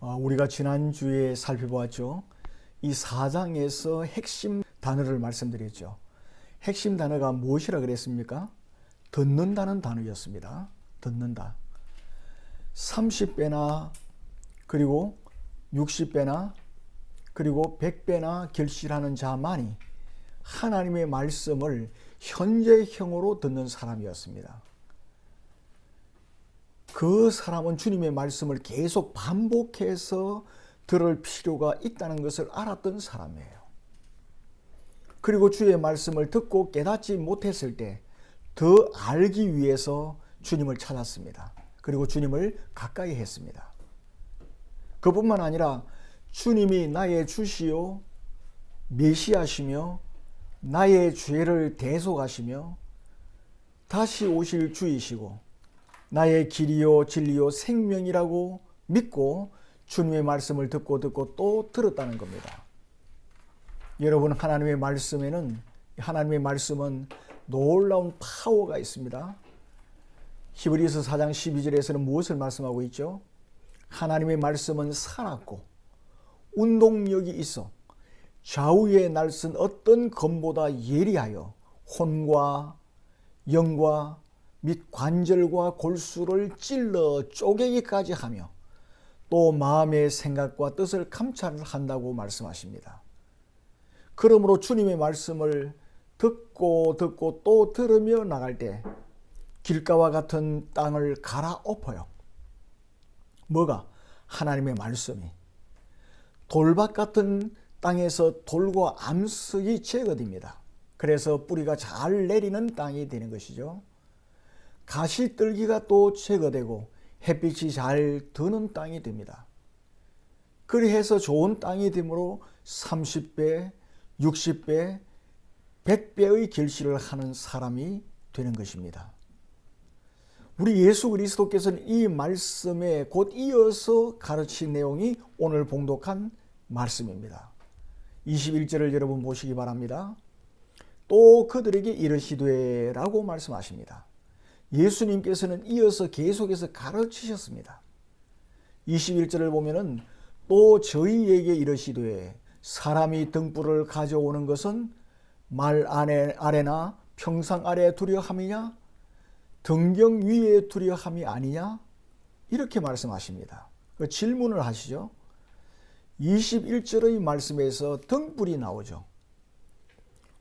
어, 우리가 지난주에 살펴보았죠. 이 4장에서 핵심 단어를 말씀드렸죠. 핵심 단어가 무엇이라 그랬습니까? 듣는다는 단어였습니다. 듣는다. 30배나 그리고 60배나 그리고 100배나 결실하는 자만이 하나님의 말씀을 현재형으로 듣는 사람이었습니다. 그 사람은 주님의 말씀을 계속 반복해서 들을 필요가 있다는 것을 알았던 사람이에요. 그리고 주의 말씀을 듣고 깨닫지 못했을 때 더 알기 위해서 주님을 찾았습니다. 그리고 주님을 가까이 했습니다. 그뿐만 아니라 주님이 나의 주시요 메시아시며 나의 죄를 대속하시며 다시 오실 주이시고 나의 길이요 진리요 생명이라고 믿고 주님의 말씀을 듣고 듣고 또 들었다는 겁니다. 여러분 하나님의 말씀에는 하나님의 말씀은 놀라운 파워가 있습니다. 히브리서 4장 12절에서는 무엇을 말씀하고 있죠? 하나님의 말씀은 살았고 운동력이 있어 좌우에 날선 어떤 검보다 예리하여 혼과 영과 및 관절과 골수를 찔러 쪼개기까지 하며 또 마음의 생각과 뜻을 감찰한다고 말씀하십니다. 그러므로 주님의 말씀을 듣고 듣고 또 들으며 나갈 때 길가와 같은 땅을 갈아엎어요. 뭐가? 하나님의 말씀이. 돌밭 같은 땅에서 돌과 암석이 제거됩니다. 그래서 뿌리가 잘 내리는 땅이 되는 것이죠. 가시떨기가 또 제거되고 햇빛이 잘 드는 땅이 됩니다. 그리해서 좋은 땅이 되므로 30배, 60배, 100배의 결실을 하는 사람이 되는 것입니다. 우리 예수 그리스도께서는 이 말씀에 곧 이어서 가르친 내용이 오늘 봉독한 말씀입니다. 21절을 여러분 보시기 바랍니다. 또 그들에게 이르시되 라고 말씀하십니다. 예수님께서는 이어서 계속해서 가르치셨습니다. 21절을 보면은 또 저희에게 이르시되 사람이 등불을 가져오는 것은 말 아래, 아래나 평상 아래 두려함이냐 등경 위에 두려함이 아니냐 이렇게 말씀하십니다. 그 질문을 하시죠. 21절의 말씀에서 등불이 나오죠.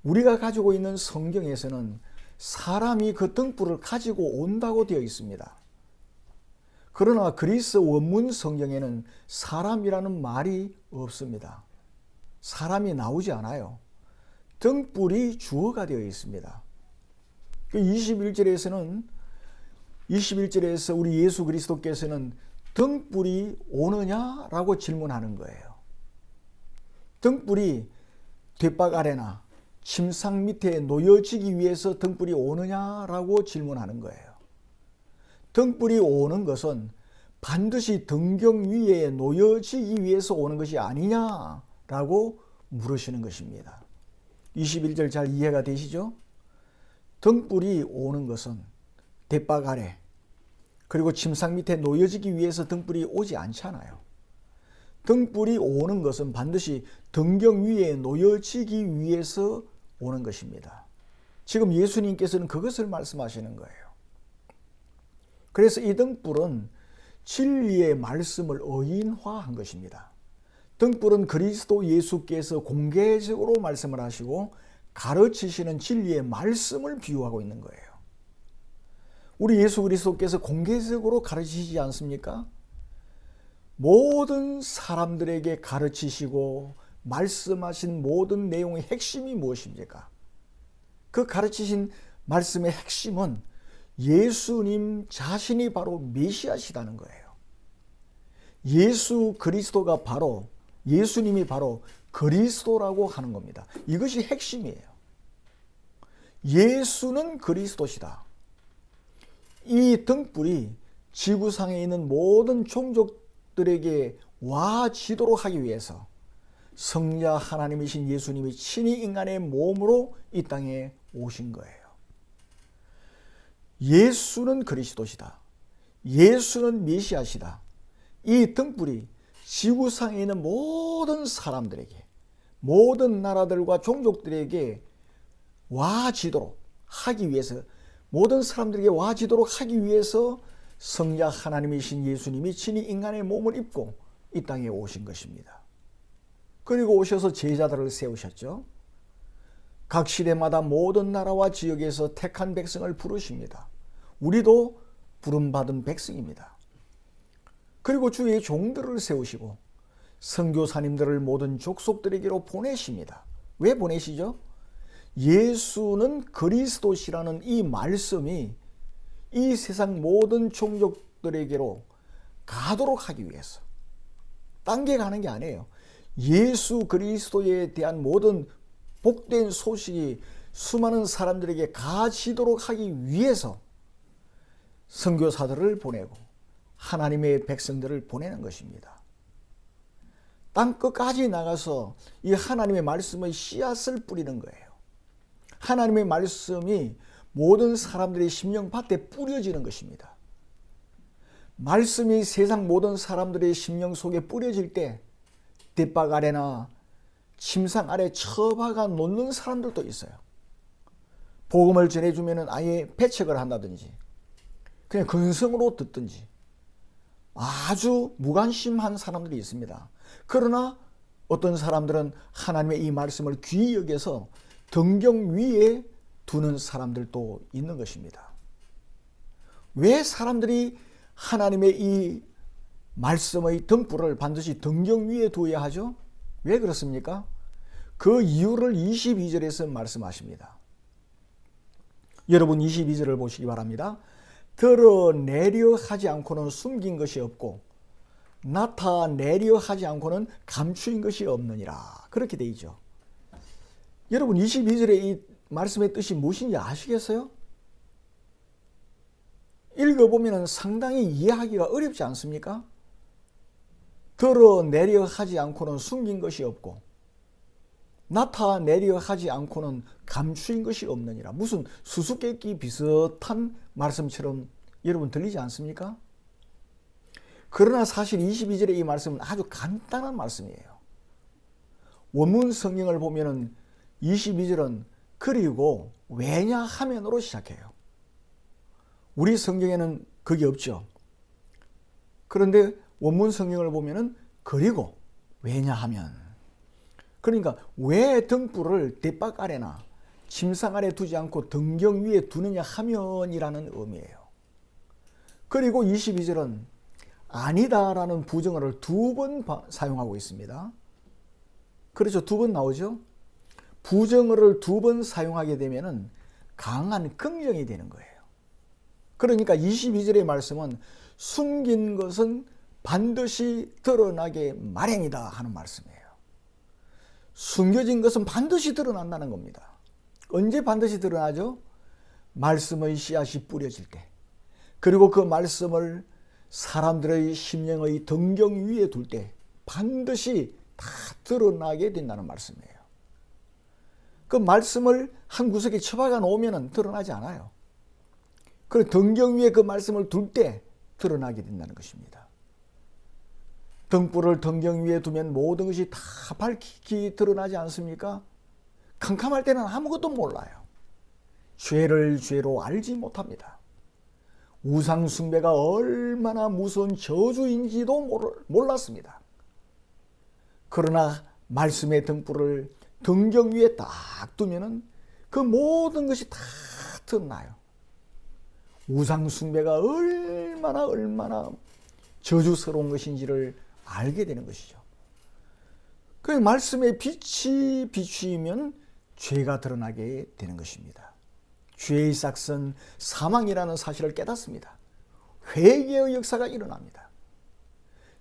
우리가 가지고 있는 성경에서는 사람이 그 등불을 가지고 온다고 되어 있습니다. 그러나 그리스 원문 성경에는 사람이라는 말이 없습니다. 사람이 나오지 않아요. 등불이 주어가 되어 있습니다. 21절에서는 21절에서 우리 예수 그리스도께서는 등불이 오느냐라고 질문하는 거예요. 등불이 뒷박 아래나 침상 밑에 놓여지기 위해서 등불이 오느냐라고 질문하는 거예요. 등불이 오는 것은 반드시 등경 위에 놓여지기 위해서 오는 것이 아니냐라고 물으시는 것입니다. 21절 잘 이해가 되시죠? 등불이 오는 것은 대박 아래 그리고 침상 밑에 놓여지기 위해서 등불이 오지 않잖아요. 등불이 오는 것은 반드시 등경 위에 놓여지기 위해서 오는 것입니다. 지금 예수님께서는 그것을 말씀하시는 거예요. 그래서 이 등불은 진리의 말씀을 의인화한 것입니다. 등불은 그리스도 예수께서 공개적으로 말씀을 하시고 가르치시는 진리의 말씀을 비유하고 있는 거예요. 우리 예수 그리스도께서 공개적으로 가르치시지 않습니까? 모든 사람들에게 가르치시고 말씀하신 모든 내용의 핵심이 무엇입니까? 그 가르치신 말씀의 핵심은 예수님 자신이 바로 메시아시다는 거예요. 예수 그리스도가 바로 예수님이 바로 그리스도라고 하는 겁니다. 이것이 핵심이에요. 예수는 그리스도시다. 이 등불이 지구상에 있는 모든 종족 들에게 와지도록 하기 위해서 성자 하나님이신 예수님이 친히 인간의 몸으로 이 땅에 오신 거예요. 예수는 그리스도시다. 예수는 메시아시다. 이 등불이 지구상에 있는 모든 사람들에게 모든 나라들과 종족들에게 와지도록 하기 위해서 모든 사람들에게 와지도록 하기 위해서 성자 하나님이신 예수님이 친히 인간의 몸을 입고 이 땅에 오신 것입니다. 그리고 오셔서 제자들을 세우셨죠. 각 시대마다 모든 나라와 지역에서 택한 백성을 부르십니다. 우리도 부름받은 백성입니다. 그리고 주의 종들을 세우시고 선교사님들을 모든 족속들에게로 보내십니다. 왜 보내시죠? 예수는 그리스도시라는 이 말씀이 이 세상 모든 종족들에게로 가도록 하기 위해서 딴게 가는 게 아니에요. 예수 그리스도에 대한 모든 복된 소식이 수많은 사람들에게 가지도록 하기 위해서 선교사들을 보내고 하나님의 백성들을 보내는 것입니다. 땅 끝까지 나가서 이 하나님의 말씀의 씨앗을 뿌리는 거예요. 하나님의 말씀이 모든 사람들의 심령 밭에 뿌려지는 것입니다. 말씀이 세상 모든 사람들의 심령 속에 뿌려질 때 뒷박 아래나 침상 아래 처박아 놓는 사람들도 있어요. 복음을 전해주면 아예 배척을 한다든지 그냥 근성으로 듣든지 아주 무관심한 사람들이 있습니다. 그러나 어떤 사람들은 하나님의 이 말씀을 귀히 여겨서 등경 위에 두는 사람들도 있는 것입니다. 왜 사람들이 하나님의 이 말씀의 등불을 반드시 등경 위에 두어야 하죠? 왜 그렇습니까? 그 이유를 22절에서 말씀하십니다. 여러분 22절을 보시기 바랍니다. 드러내려 하지 않고는 숨긴 것이 없고 나타내려 하지 않고는 감추인 것이 없느니라. 그렇게 돼 있죠. 여러분 22절의 이 말씀의 뜻이 무엇인지 아시겠어요? 읽어보면 상당히 이해하기가 어렵지 않습니까? 드러내려 하지 않고는 숨긴 것이 없고 나타내려 하지 않고는 감추인 것이 없느니라. 무슨 수수께끼 비슷한 말씀처럼 여러분 들리지 않습니까? 그러나 사실 22절의 이 말씀은 아주 간단한 말씀이에요. 원문 성경을 보면은 22절은 그리고 왜냐하면으로 시작해요. 우리 성경에는 그게 없죠. 그런데 원문 성경을 보면은 그리고 왜냐하면 그러니까 왜 등불을 대박 아래나 침상 아래 두지 않고 등경 위에 두느냐 하면이라는 의미예요. 그리고 22절은 아니다라는 부정어를 두 번 사용하고 있습니다. 그렇죠. 두 번 나오죠. 부정어를 두 번 사용하게 되면 강한 긍정이 되는 거예요. 그러니까 22절의 말씀은 숨긴 것은 반드시 드러나게 마련이다 하는 말씀이에요. 숨겨진 것은 반드시 드러난다는 겁니다. 언제 반드시 드러나죠? 말씀의 씨앗이 뿌려질 때. 그리고 그 말씀을 사람들의 심령의 등경 위에 둘 때 반드시 다 드러나게 된다는 말씀이에요. 그 말씀을 한 구석에 처박아 놓으면 드러나지 않아요. 그 등경 위에 그 말씀을 둘 때 드러나게 된다는 것입니다. 등불을 등경 위에 두면 모든 것이 다 밝히 드러나지 않습니까? 캄캄할 때는 아무것도 몰라요. 죄를 죄로 알지 못합니다. 우상 숭배가 얼마나 무서운 저주인지도 몰랐습니다. 그러나 말씀의 등불을 등경 위에 딱 두면은 그 모든 것이 다 드러나요. 우상 숭배가 얼마나 얼마나 저주스러운 것인지를 알게 되는 것이죠. 그 말씀의 빛이 비추이면 죄가 드러나게 되는 것입니다. 죄의 싹은 사망이라는 사실을 깨닫습니다. 회개의 역사가 일어납니다.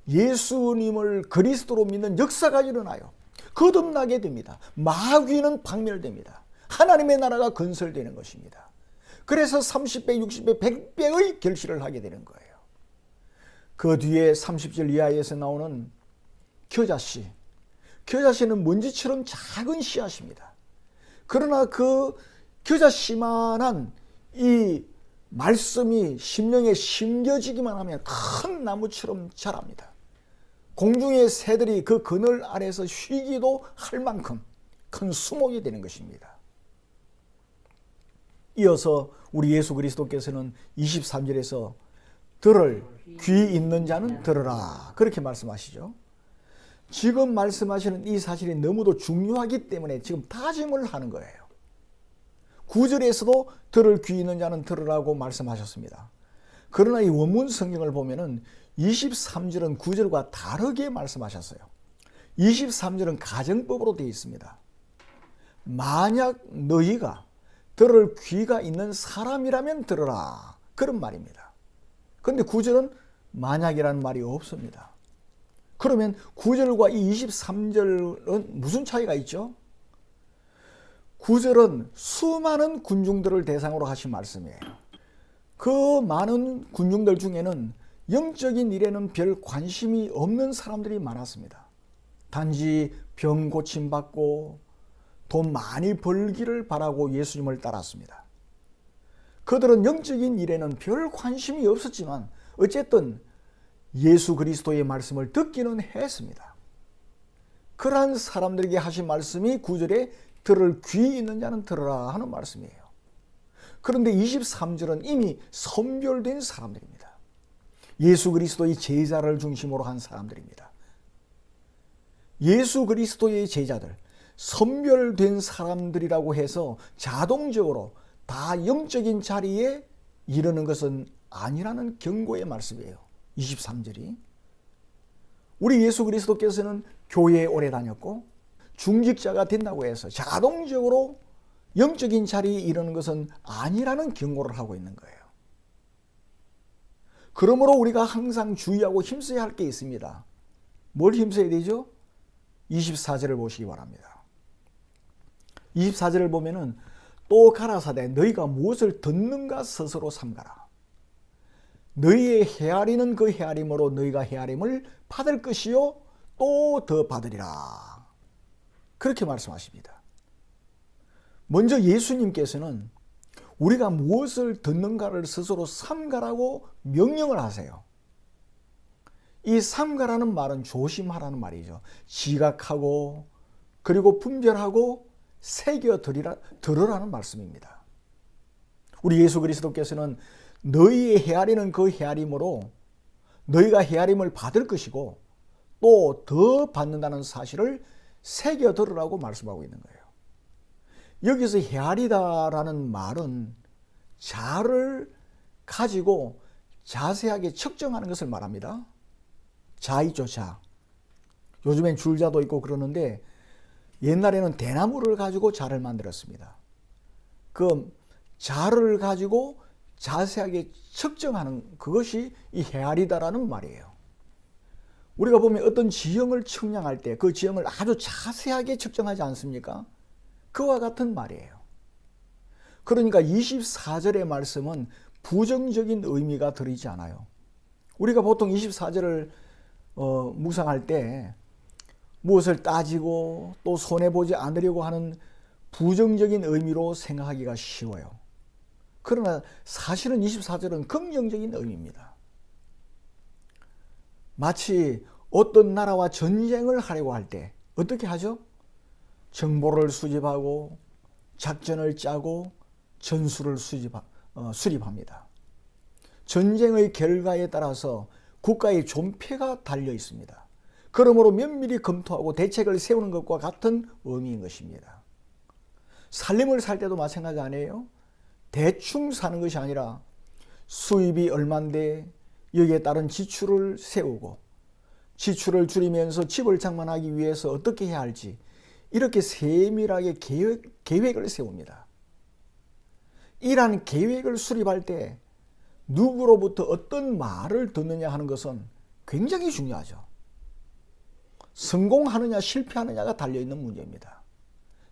예수님을 그리스도로 믿는 역사가 일어나요. 거듭나게 됩니다. 마귀는 박멸됩니다. 하나님의 나라가 건설되는 것입니다. 그래서 30배, 60배, 100배의 결실을 하게 되는 거예요. 그 뒤에 30절 이하에서 나오는 겨자씨. 겨자씨는 먼지처럼 작은 씨앗입니다. 그러나 그 겨자씨만한 이 말씀이 심령에 심겨지기만 하면 큰 나무처럼 자랍니다. 공중의 새들이 그 그늘 아래서 쉬기도 할 만큼 큰 수목이 되는 것입니다. 이어서 우리 예수 그리스도께서는 23절에서 들을 귀 있는 자는 들으라 그렇게 말씀하시죠. 지금 말씀하시는 이 사실이 너무도 중요하기 때문에 지금 다짐을 하는 거예요. 9절에서도 들을 귀 있는 자는 들으라고 말씀하셨습니다. 그러나 이 원문 성경을 보면은 23절은 9절과 다르게 말씀하셨어요. 23절은 가정법으로 되어 있습니다. 만약 너희가 들을 귀가 있는 사람이라면 들으라. 그런 말입니다. 그런데 9절은 만약이라는 말이 없습니다. 그러면 9절과 이 23절은 무슨 차이가 있죠? 9절은 수많은 군중들을 대상으로 하신 말씀이에요. 그 많은 군중들 중에는 영적인 일에는 별 관심이 없는 사람들이 많았습니다. 단지 병 고침 받고 돈 많이 벌기를 바라고 예수님을 따랐습니다. 그들은 영적인 일에는 별 관심이 없었지만 어쨌든 예수 그리스도의 말씀을 듣기는 했습니다. 그러한 사람들에게 하신 말씀이 구절에 들을 귀 있는 자는 들으라 하는 말씀이에요. 그런데 23절은 이미 선별된 사람들입니다. 예수 그리스도의 제자를 중심으로 한 사람들입니다. 예수 그리스도의 제자들, 선별된 사람들이라고 해서 자동적으로 다 영적인 자리에 이르는 것은 아니라는 경고의 말씀이에요. 23절이. 우리 예수 그리스도께서는 교회에 오래 다녔고 중직자가 된다고 해서 자동적으로 영적인 자리에 이르는 것은 아니라는 경고를 하고 있는 거예요. 그러므로 우리가 항상 주의하고 힘써야 할 게 있습니다. 뭘 힘써야 되죠? 24절을 보시기 바랍니다. 24절을 보면은 또 가라사대 너희가 무엇을 듣는가 스스로 삼가라. 너희의 헤아리는 그 헤아림으로 너희가 헤아림을 받을 것이요 또 더 받으리라. 그렇게 말씀하십니다. 먼저 예수님께서는 우리가 무엇을 듣는가를 스스로 삼가라고 명령을 하세요. 이 삼가라는 말은 조심하라는 말이죠. 지각하고 그리고 분별하고 새겨 들이라, 들으라는 말씀입니다. 우리 예수 그리스도께서는 너희의 헤아리는 그 헤아림으로 너희가 헤아림을 받을 것이고 또 더 받는다는 사실을 새겨 들으라고 말씀하고 있는 거예요. 여기서 헤아리다라는 말은 자를 가지고 자세하게 측정하는 것을 말합니다. 자 있죠, 자. 요즘엔 줄자도 있고 그러는데 옛날에는 대나무를 가지고 자를 만들었습니다. 그 자를 가지고 자세하게 측정하는 그것이 이 헤아리다라는 말이에요. 우리가 보면 어떤 지형을 측량할 때 그 지형을 아주 자세하게 측정하지 않습니까? 그와 같은 말이에요. 그러니까 24절의 말씀은 부정적인 의미가 들이지 않아요. 우리가 보통 24절을 어, 묵상할 때 무엇을 따지고 또 손해보지 않으려고 하는 부정적인 의미로 생각하기가 쉬워요. 그러나 사실은 24절은 긍정적인 의미입니다. 마치 어떤 나라와 전쟁을 하려고 할 때 어떻게 하죠? 정보를 수집하고 작전을 짜고 전술을 수집, 어, 수립합니다. 전쟁의 결과에 따라서 국가의 존폐가 달려 있습니다. 그러므로 면밀히 검토하고 대책을 세우는 것과 같은 의미인 것입니다. 살림을 살 때도 마찬가지 아니에요? 대충 사는 것이 아니라 수입이 얼만데 여기에 따른 지출을 세우고 지출을 줄이면서 집을 장만하기 위해서 어떻게 해야 할지 이렇게 세밀하게 계획, 계획을 세웁니다. 이러한 계획을 수립할 때 누구로부터 어떤 말을 듣느냐 하는 것은 굉장히 중요하죠. 성공하느냐 실패하느냐가 달려있는 문제입니다.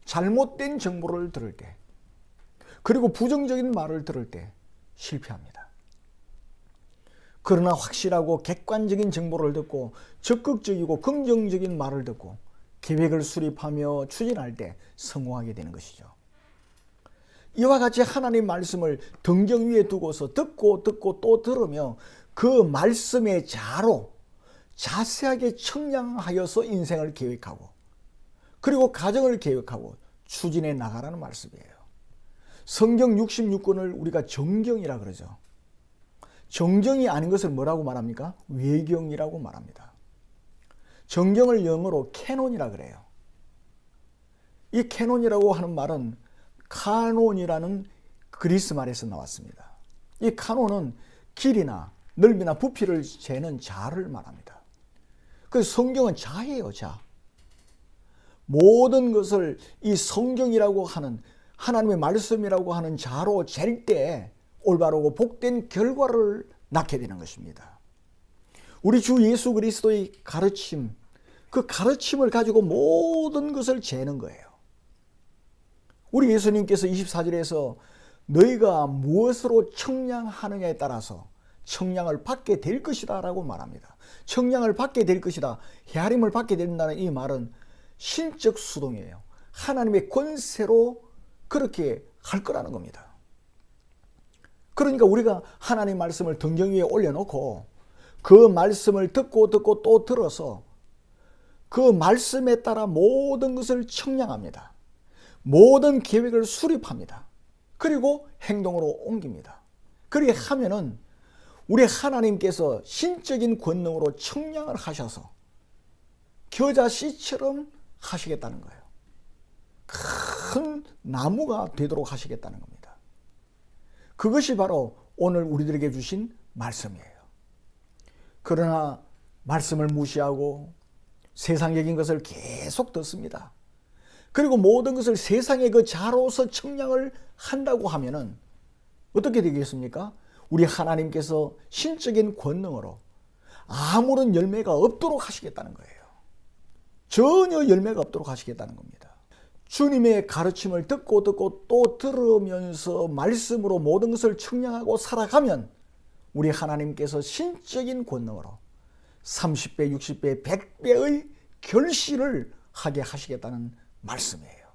잘못된 정보를 들을 때, 그리고 부정적인 말을 들을 때 실패합니다. 그러나 확실하고 객관적인 정보를 듣고 적극적이고 긍정적인 말을 듣고 계획을 수립하며 추진할 때 성공하게 되는 것이죠. 이와 같이 하나님 말씀을 등경 위에 두고서 듣고 듣고 또 들으며 그 말씀의 자로 자세하게 청량하여서 인생을 계획하고 그리고 가정을 계획하고 추진해 나가라는 말씀이에요. 성경 66권을 우리가 정경이라 그러죠. 정경이 아닌 것을 뭐라고 말합니까? 외경이라고 말합니다. 정경을 영어로 캐논이라 그래요. 이 캐논이라고 하는 말은 카논이라는 그리스 말에서 나왔습니다. 이 카논은 길이나 넓이나 부피를 재는 자를 말합니다. 그 성경은 자예요, 자. 모든 것을 이 성경이라고 하는 하나님의 말씀이라고 하는 자로 잴 때 올바르고 복된 결과를 낳게 되는 것입니다. 우리 주 예수 그리스도의 가르침, 그 가르침을 가지고 모든 것을 재는 거예요. 우리 예수님께서 24절에서 너희가 무엇으로 청량하느냐에 따라서 청량을 받게 될 것이다 라고 말합니다. 청량을 받게 될 것이다. 헤아림을 받게 된다는 이 말은 신적 수동이에요. 하나님의 권세로 그렇게 할 거라는 겁니다. 그러니까 우리가 하나님 말씀을 등경 위에 올려놓고 그 말씀을 듣고 듣고 또 들어서 그 말씀에 따라 모든 것을 청량합니다. 모든 계획을 수립합니다. 그리고 행동으로 옮깁니다. 그렇게 하면은 우리 하나님께서 신적인 권능으로 청량을 하셔서 겨자 씨처럼 하시겠다는 거예요. 큰 나무가 되도록 하시겠다는 겁니다. 그것이 바로 오늘 우리들에게 주신 말씀이에요. 그러나 말씀을 무시하고 세상적인 것을 계속 듣습니다. 그리고 모든 것을 세상의 그 자로서 청량을 한다고 하면은 어떻게 되겠습니까? 우리 하나님께서 신적인 권능으로 아무런 열매가 없도록 하시겠다는 거예요. 전혀 열매가 없도록 하시겠다는 겁니다. 주님의 가르침을 듣고 듣고 또 들으면서 말씀으로 모든 것을 청량하고 살아가면 우리 하나님께서 신적인 권능으로 30배, 60배, 100배의 결실을 하게 하시겠다는 말씀이에요.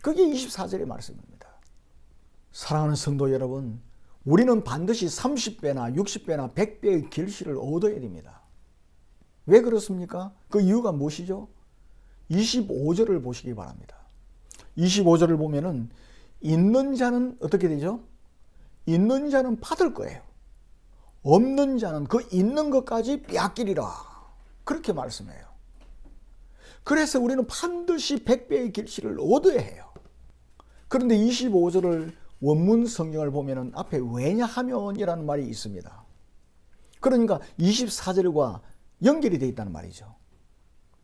그게 24절의 말씀입니다. 사랑하는 성도 여러분, 우리는 반드시 30배나 60배나 100배의 결실을 얻어야 됩니다. 왜 그렇습니까? 그 이유가 무엇이죠? 25절을 보시기 바랍니다. 25절을 보면은 있는 자는 어떻게 되죠? 있는 자는 받을 거예요. 없는 자는 그 있는 것까지 빼앗기리라. 그렇게 말씀해요. 그래서 우리는 반드시 100배의 길실을 얻어야 해요. 그런데 25절을 원문 성경을 보면은 앞에 왜냐하면이라는 말이 있습니다. 그러니까 24절과 연결이 되어 있다는 말이죠.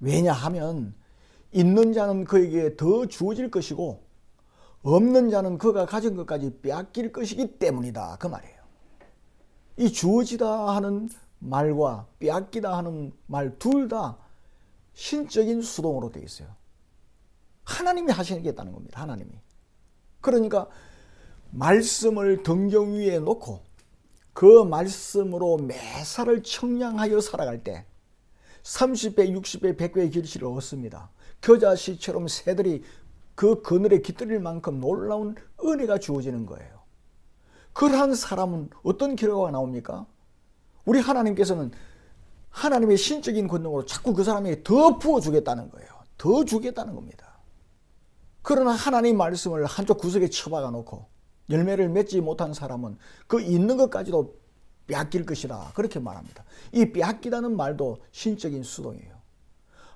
왜냐하면 있는 자는 그에게 더 주어질 것이고 없는 자는 그가 가진 것까지 빼앗길 것이기 때문이다. 그 말이에요. 이 주어지다 하는 말과 빼앗기다 하는 말 둘 다 신적인 수동으로 되어 있어요. 하나님이 하시겠다는 겁니다. 하나님이. 그러니까 말씀을 등경 위에 놓고 그 말씀으로 매사를 청량하여 살아갈 때 30배, 60배, 100배의 결실을 얻습니다. 겨자씨처럼 새들이 그 그늘에 깃들일 만큼 놀라운 은혜가 주어지는 거예요. 그러한 사람은 어떤 결과가 나옵니까? 우리 하나님께서는 하나님의 신적인 권능으로 자꾸 그 사람에게 더 부어주겠다는 거예요. 더 주겠다는 겁니다. 그러나 하나님 말씀을 한쪽 구석에 처박아 놓고 열매를 맺지 못한 사람은 그 있는 것까지도 빼앗길 것이다. 그렇게 말합니다. 이 빼앗기다는 말도 신적인 수동이에요.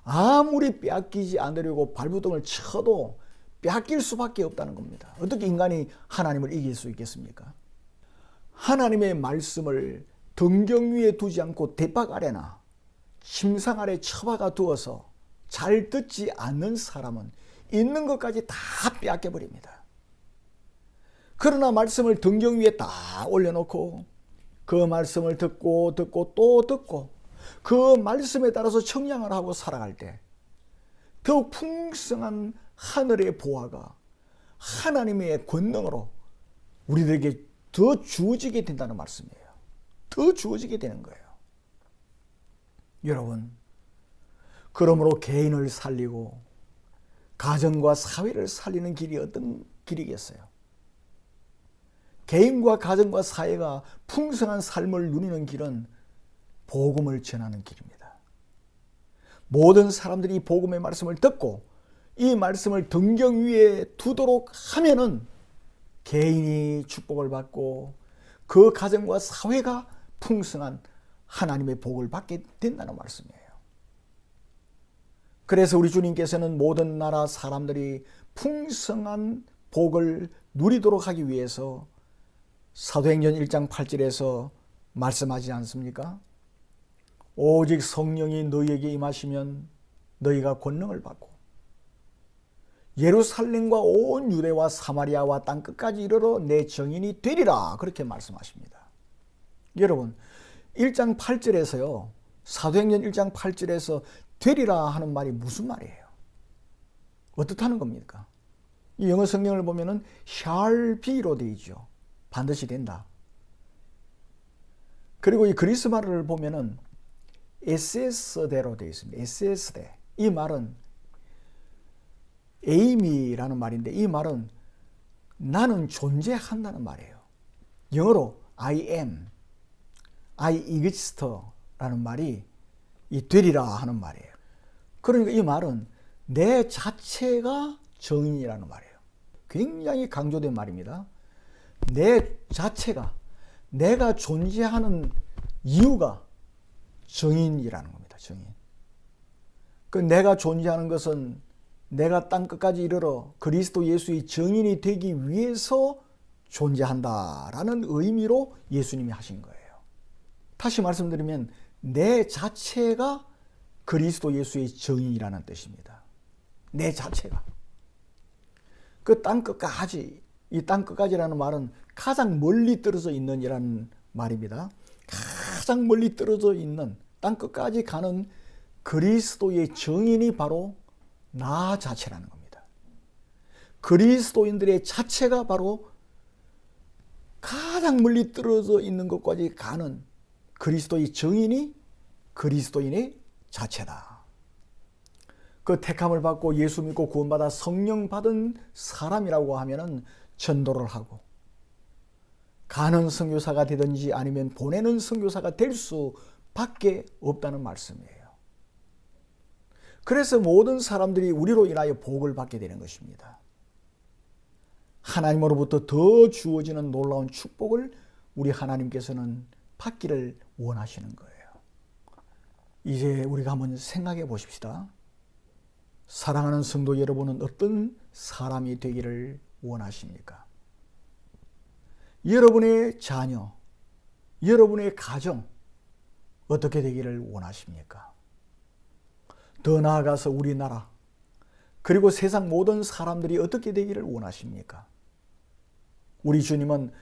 아무리 빼앗기지 않으려고 발부동을 쳐도 빼앗길 수밖에 없다는 겁니다. 어떻게 인간이 하나님을 이길 수 있겠습니까? 하나님의 말씀을 등경 위에 두지 않고 대박 아래나 침상 아래 처박아 두어서 잘 듣지 않는 사람은 있는 것까지 다 빼앗겨 버립니다. 그러나 말씀을 등경 위에 딱 올려놓고 그 말씀을 듣고 듣고 또 듣고 그 말씀에 따라서 청량을 하고 살아갈 때 더욱 풍성한 하늘의 보화가 하나님의 권능으로 우리들에게 더 주어지게 된다는 말씀이에요. 더 주어지게 되는 거예요. 여러분, 그러므로 개인을 살리고 가정과 사회를 살리는 길이 어떤 길이겠어요? 개인과 가정과 사회가 풍성한 삶을 누리는 길은 복음을 전하는 길입니다. 모든 사람들이 이 복음의 말씀을 듣고 이 말씀을 등경 위에 두도록 하면은 개인이 축복을 받고 그 가정과 사회가 풍성한 하나님의 복을 받게 된다는 말씀이에요. 그래서 우리 주님께서는 모든 나라 사람들이 풍성한 복을 누리도록 하기 위해서 사도행전 1장 8절에서 말씀하지 않습니까? 오직 성령이 너희에게 임하시면 너희가 권능을 받고 예루살렘과 온 유대와 사마리아와 땅 끝까지 이르러 내 정인이 되리라 그렇게 말씀하십니다. 여러분 1장 8절에서요 사도행전 1장 8절에서 되리라 하는 말이 무슨 말이에요? 어떻다는 겁니까? 이 영어 성경을 보면은 shall be로 되어 있죠. 반드시 된다. 그리고 이 그리스 말을 보면은 SS대로 되어 있습니다. SS대. 이 말은 에이미라는 말인데 이 말은 나는 존재한다는 말이에요. 영어로 I am, I exist라는 말이 이 되리라 하는 말이에요. 그러니까 이 말은 내 자체가 정인이라는 말이에요. 굉장히 강조된 말입니다. 내 자체가 내가 존재하는 이유가 정인이라는 겁니다. 정인. 그 내가 존재하는 것은 내가 땅 끝까지 이르러 그리스도 예수의 정인이 되기 위해서 존재한다라는 의미로 예수님이 하신 거예요. 다시 말씀드리면 내 자체가 그리스도 예수의 정인이라는 뜻입니다. 내 자체가. 그 땅 끝까지 이 땅 끝까지라는 말은 가장 멀리 떨어져 있는이라는 말입니다. 가장 멀리 떨어져 있는 땅 끝까지 가는 그리스도의 정인이 바로 나 자체라는 겁니다. 그리스도인들의 자체가 바로 가장 멀리 떨어져 있는 것까지 가는 그리스도의 정인이 그리스도인의 자체다. 그 택함을 받고 예수 믿고 구원받아 성령 받은 사람이라고 하면은 전도를 하고 가는 선교사가 되든지 아니면 보내는 선교사가 될 수밖에 없다는 말씀이에요. 그래서 모든 사람들이 우리로 인하여 복을 받게 되는 것입니다. 하나님으로부터 더 주어지는 놀라운 축복을 우리 하나님께서는 받기를 원하시는 거예요. 이제 우리가 한번 생각해 보십시다. 사랑하는 성도 여러분은 어떤 사람이 되기를 원하십니까? 여러분의 자녀, 여러분의 가정, 어떻게 되기를 원하십니까? 더 나아가서 우리나라, 그리고 세상 모든 사람들이 어떻게 되기를 원하십니까? 우리 주님은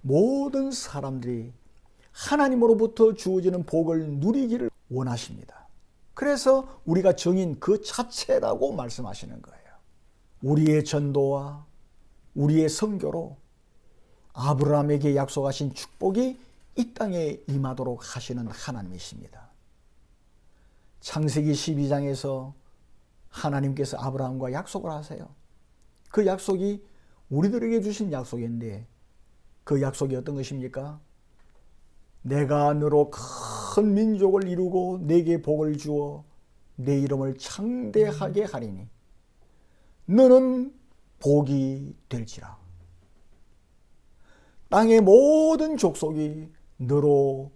모든 사람들이 하나님으로부터 주어지는 복을 누리기를 원하십니다. 그래서 우리가 정인 그 자체라고 말씀하시는 거예요. 우리의 전도와 우리의 선교로 아브라함에게 약속하신 축복이 이 땅에 임하도록 하시는 하나님이십니다. 창세기 12장에서 하나님께서 아브라함과 약속을 하세요. 그 약속이 우리들에게 주신 약속인데 그 약속이 어떤 것입니까? 내가 너로 큰 민족을 이루고 내게 복을 주어 내 이름을 창대하게 하리니 너는 복이 될지라. 땅의 모든 족속이 너로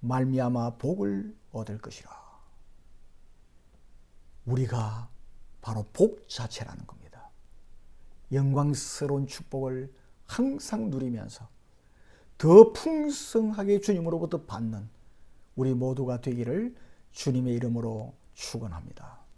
말미암아 복을 얻을 것이라. 우리가 바로 복 자체라는 겁니다. 영광스러운 축복을 항상 누리면서 더 풍성하게 주님으로부터 받는 우리 모두가 되기를 주님의 이름으로 축원합니다.